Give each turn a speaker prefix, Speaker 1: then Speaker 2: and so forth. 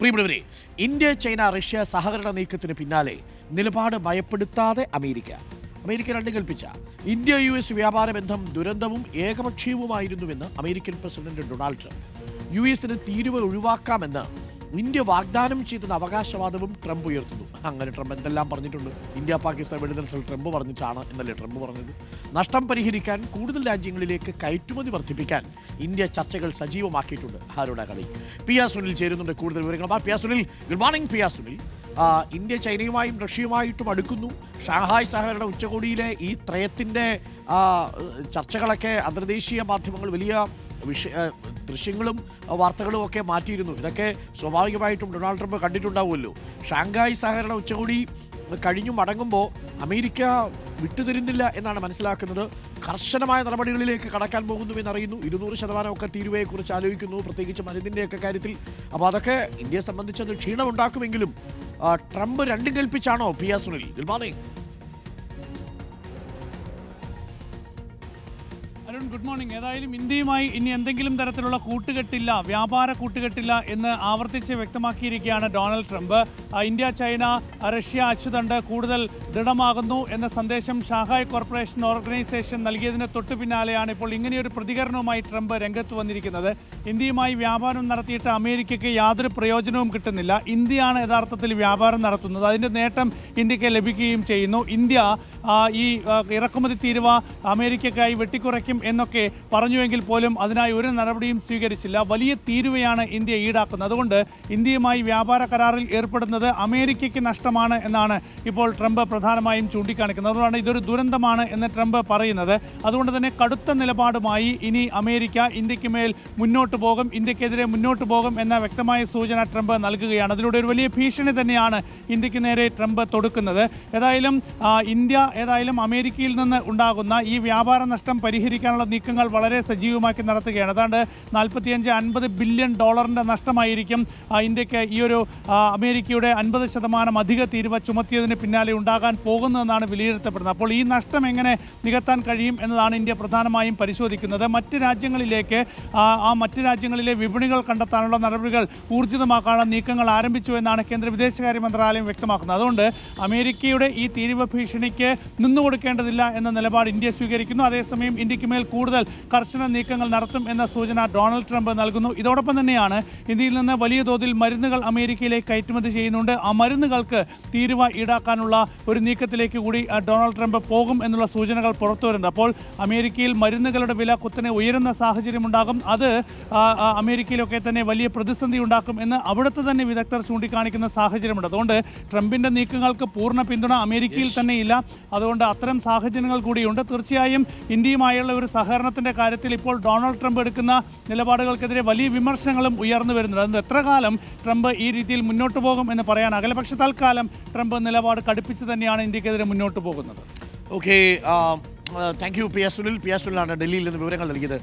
Speaker 1: പ്രിയമുള്ളവരെ India China Russia സഹകരണ നീക്കത്തിന് പിന്നാലെ നിലപാട് ഭയപ്പെടുത്താതെ അമേരിക്ക. അമേരിക്ക രണ്ട് കൽപ്പിച്ച. ഇന്ത്യ യു എസ് വ്യാപാര ബന്ധം ദുരന്തവും ഏകപക്ഷീയവുമായിരുന്നുവെന്ന് American president Donald Trump. U എസിന് തീരുവ ഒഴിവാക്കാമെന്ന് ഇന്ത്യ വാഗ്ദാനം ചെയ്തെന്ന അവകാശവാദവും ട്രംപ് ഉയർത്തുന്നു. അങ്ങനെ ട്രംപ് എന്തെല്ലാം പറഞ്ഞിട്ടുണ്ട്? ഇന്ത്യ പാകിസ്ഥാൻ വെടിനിർത്തൽ ട്രംപ് പറഞ്ഞിട്ടാണ് എന്നല്ലേ ട്രംപ് പറഞ്ഞത്? നഷ്ടം പരിഹരിക്കാൻ കൂടുതൽ രാജ്യങ്ങളിലേക്ക് കയറ്റുമതി വർദ്ധിപ്പിക്കാൻ ഇന്ത്യ ചർച്ചകൾ സജീവമാക്കിയിട്ടുണ്ട്. ആരോടാ കളി. പി ആർ സുനിൽ ചേരുന്നുണ്ട് കൂടുതൽ വിവരങ്ങൾ P R Sunil good morning P R Sunil. India ചൈനയുമായും റഷ്യയുമായിട്ടും അടുക്കുന്നു. ഷാങ്ഹായ് സഹകരണ ഉച്ചകോടിയിലെ ഈ ത്രയത്തിന്റെ ചർച്ചകളൊക്കെ അന്തർദേശീയ മാധ്യമങ്ങൾ വലിയ വിഷ ആ, ദൃശ്യങ്ങളും വാർത്തകളും ഒക്കെ മാറ്റിയിരുന്നു. ഇതൊക്കെ സ്വാഭാവികമായിട്ടും ഡൊണാൾഡ് ട്രംപ് കണ്ടിട്ടുണ്ടാവുമല്ലോ. ഷാങ്ഹായ് സഹകരണ ഉച്ചകോടി കഴിഞ്ഞു മടങ്ങുമ്പോൾ അമേരിക്ക വിട്ടുതരുന്നില്ല എന്നാണ് മനസ്സിലാക്കുന്നത്. കർശനമായ നടപടികളിലേക്ക് കടക്കാൻ പോകുന്നു എന്നറിയുന്നു ഇരുന്നൂറ് ശതമാനമൊക്കെ തീരുവയെക്കുറിച്ച് ആലോചിക്കുന്നു. പ്രത്യേകിച്ച് മരുന്നിന്റെയൊക്കെ കാര്യത്തിൽ. അപ്പോൾ അതൊക്കെ ഇന്ത്യയെ സംബന്ധിച്ചത് ക്ഷീണമുണ്ടാക്കുമെങ്കിലും ട്രംപ് രണ്ടും കൽപ്പിച്ചാണോ? പി ആ Sunil good morning.
Speaker 2: Arun good morning ഏതായാലും ഇന്ത്യയുമായി ഇനി എന്തെങ്കിലും തരത്തിലുള്ള കൂട്ടുകെട്ടില്ല വ്യാപാര കൂട്ടുകെട്ടില്ല എന്ന് ആവർത്തിച്ച് വ്യക്തമാക്കിയിരിക്കുകയാണ് Donald Trump. India China Russia അച്ചുതണ്ട് കൂടുതൽ ദൃഢമാകുന്നു എന്ന സന്ദേശം ഷാങ്ഹായ് കോർപ്പറേഷൻ ഓർഗനൈസേഷൻ നൽകിയതിന് തൊട്ടു പിന്നാലെയാണ് ഇപ്പോൾ ഇങ്ങനെയൊരു പ്രതികരണവുമായി ട്രംപ് രംഗത്ത് വന്നിരിക്കുന്നത്. ഇന്ത്യയുമായി വ്യാപാരം നടത്തിയിട്ട് അമേരിക്കയ്ക്ക് യാതൊരു പ്രയോജനവും കിട്ടുന്നില്ല. ഇന്ത്യയാണ് യഥാർത്ഥത്തിൽ വ്യാപാരം നടത്തുന്നത്. അതിന്റെ നേട്ടം ഇന്ത്യയ്ക്ക് ലഭിക്കുകയും ചെയ്യുന്നു. ഇന്ത്യ ഈ ഇറക്കുമതി തീരുവ അമേരിക്കക്കായി വെട്ടിക്കുറയ്ക്കും എന്നൊക്കെ പറഞ്ഞുവെങ്കിൽ പോലും അതിനായി ഒരു നടപടിയും സ്വീകരിച്ചില്ല. വലിയ തീരുവയാണ് ഇന്ത്യ ഈടാക്കുന്നത്. അതുകൊണ്ട് ഇന്ത്യയുമായി വ്യാപാര കരാറിൽ ഏർപ്പെടുന്നത് അമേരിക്കയ്ക്ക് നഷ്ടമാണ് എന്നാണ് ഇപ്പോൾ ട്രംപ് പ്രധാനമായും ചൂണ്ടിക്കാണിക്കുന്നത്. അതുകൊണ്ടാണ് ഇതൊരു ദുരന്തമാണ് എന്ന് ട്രംപ് പറയുന്നത്. അതുകൊണ്ട് തന്നെ കടുത്ത നിലപാടുമായി ഇനി അമേരിക്ക ഇന്ത്യയ്ക്ക് മേൽ മുന്നോട്ട് പോകും ഇന്ത്യക്കെതിരെ മുന്നോട്ട് പോകും എന്ന വ്യക്തമായ സൂചന ട്രംപ് നൽകുകയാണ്. അതിലൂടെ ഒരു വലിയ ഭീഷണി തന്നെയാണ് ഇന്ത്യയ്ക്ക് നേരെ ട്രംപ് തൊടുക്കുന്നത്. ഏതായാലും ഇന്ത്യ ഏതായാലും അമേരിക്കയിൽ നിന്ന് ഉണ്ടാകുന്ന ഈ വ്യാപാര നഷ്ടം പരിഹരിക്കാനുള്ള നീക്കങ്ങൾ വളരെ സജീവമാക്കി നടത്തുകയാണ്. അതാണ്ട് നാൽപ്പത്തിയഞ്ച് അൻപത് ബില്യൺ ഡോളറിന്റെ നഷ്ടമായിരിക്കും ഇന്ത്യയ്ക്ക് ഈ ഒരു അമേരിക്കയുടെ അൻപത് ശതമാനം അധിക തീരുവ ചുമത്തിയതിന് പിന്നാലെ ഉണ്ടാകാൻ പോകുന്നതെന്നാണ് വിലയിരുത്തപ്പെടുന്നത്. അപ്പോൾ ഈ നഷ്ടം എങ്ങനെ നികത്താൻ കഴിയും എന്നതാണ് ഇന്ത്യ പ്രധാനമായും പരിശോധിക്കുന്നത്. മറ്റ് രാജ്യങ്ങളിലേക്ക് ആ മറ്റ് രാജ്യങ്ങളിലെ വിപണികൾ കണ്ടെത്താനുള്ള നടപടികൾ ഊർജിതമാക്കാനുള്ള നീക്കങ്ങൾ ആരംഭിച്ചു എന്നാണ് കേന്ദ്ര വിദേശകാര്യ മന്ത്രാലയം വ്യക്തമാക്കുന്നത്. അതുകൊണ്ട് അമേരിക്കയുടെ ഈ തീരുവ ഭീഷണിക്ക് നിന്നുകൊടുക്കേണ്ടതില്ല എന്ന നിലപാട് ഇന്ത്യ സ്വീകരിക്കുന്നു. അതേസമയം ഇന്ത്യയ്ക്ക് മേൽ കൂടുതൽ കർശന നീക്കങ്ങൾ നടത്തും എന്ന സൂചന ഡൊണാൾഡ് ട്രംപ് നൽകുന്നു. ഇതോടൊപ്പം തന്നെയാണ് ഇന്ത്യയിൽ നിന്ന് വലിയ തോതിൽ മരുന്നുകൾ അമേരിക്കയിലേക്ക് കയറ്റുമതി ചെയ്യുന്നുണ്ട്. ആ മരുന്നുകൾക്ക് തീരുവ ഈടാക്കാനുള്ള ഒരു നീക്കത്തിലേക്ക് കൂടി ഡൊണാൾഡ് ട്രംപ് പോകും എന്നുള്ള സൂചനകൾ പുറത്തു വരുന്നുണ്ട്. അപ്പോൾ അമേരിക്കയിൽ മരുന്നുകളുടെ വില കുത്തനെ ഉയരുന്ന സാഹചര്യമുണ്ടാകും അത് അമേരിക്കയിലൊക്കെ തന്നെ വലിയ പ്രതിസന്ധി ഉണ്ടാക്കും എന്ന് അവിടുത്തെ തന്നെ വിദഗ്ധർ ചൂണ്ടിക്കാണിക്കുന്ന സാഹചര്യമുണ്ട്. അതുകൊണ്ട് ട്രംപിന്റെ നീക്കങ്ങൾക്ക് പൂർണ പിന്തുണ അമേരിക്കയിൽ തന്നെ ഇല്ല അതുകൊണ്ട് അത്തരം സാഹചര്യങ്ങൾ കൂടിയുണ്ട്. തീർച്ചയായും ഇന്ത്യയുമായുള്ള ഒരു സഹകരണത്തിന്റെ കാര്യത്തിൽ ഇപ്പോൾ ഡൊണാൾഡ് ട്രംപ് എടുക്കുന്ന നിലപാടുകൾക്കെതിരെ വലിയ വിമർശനങ്ങളും ഉയർന്നു വരുന്നുണ്ട്. അതുകൊണ്ട് എത്ര കാലം ട്രംപ് ഈ രീതിയിൽ മുന്നോട്ട് പോകും എന്ന് പറയാനാകില്ല പക്ഷെ തൽക്കാലം ട്രംപ് നിലപാട് കടുപ്പിച്ച് തന്നെയാണ് ഇന്ത്യക്കെതിരെ മുന്നോട്ട് പോകുന്നത്.
Speaker 1: Okay thank you P S Sunil P S സുനിലാണ് ഡൽഹിയിൽ നിന്ന് വിവരങ്ങൾ നൽകിയത്.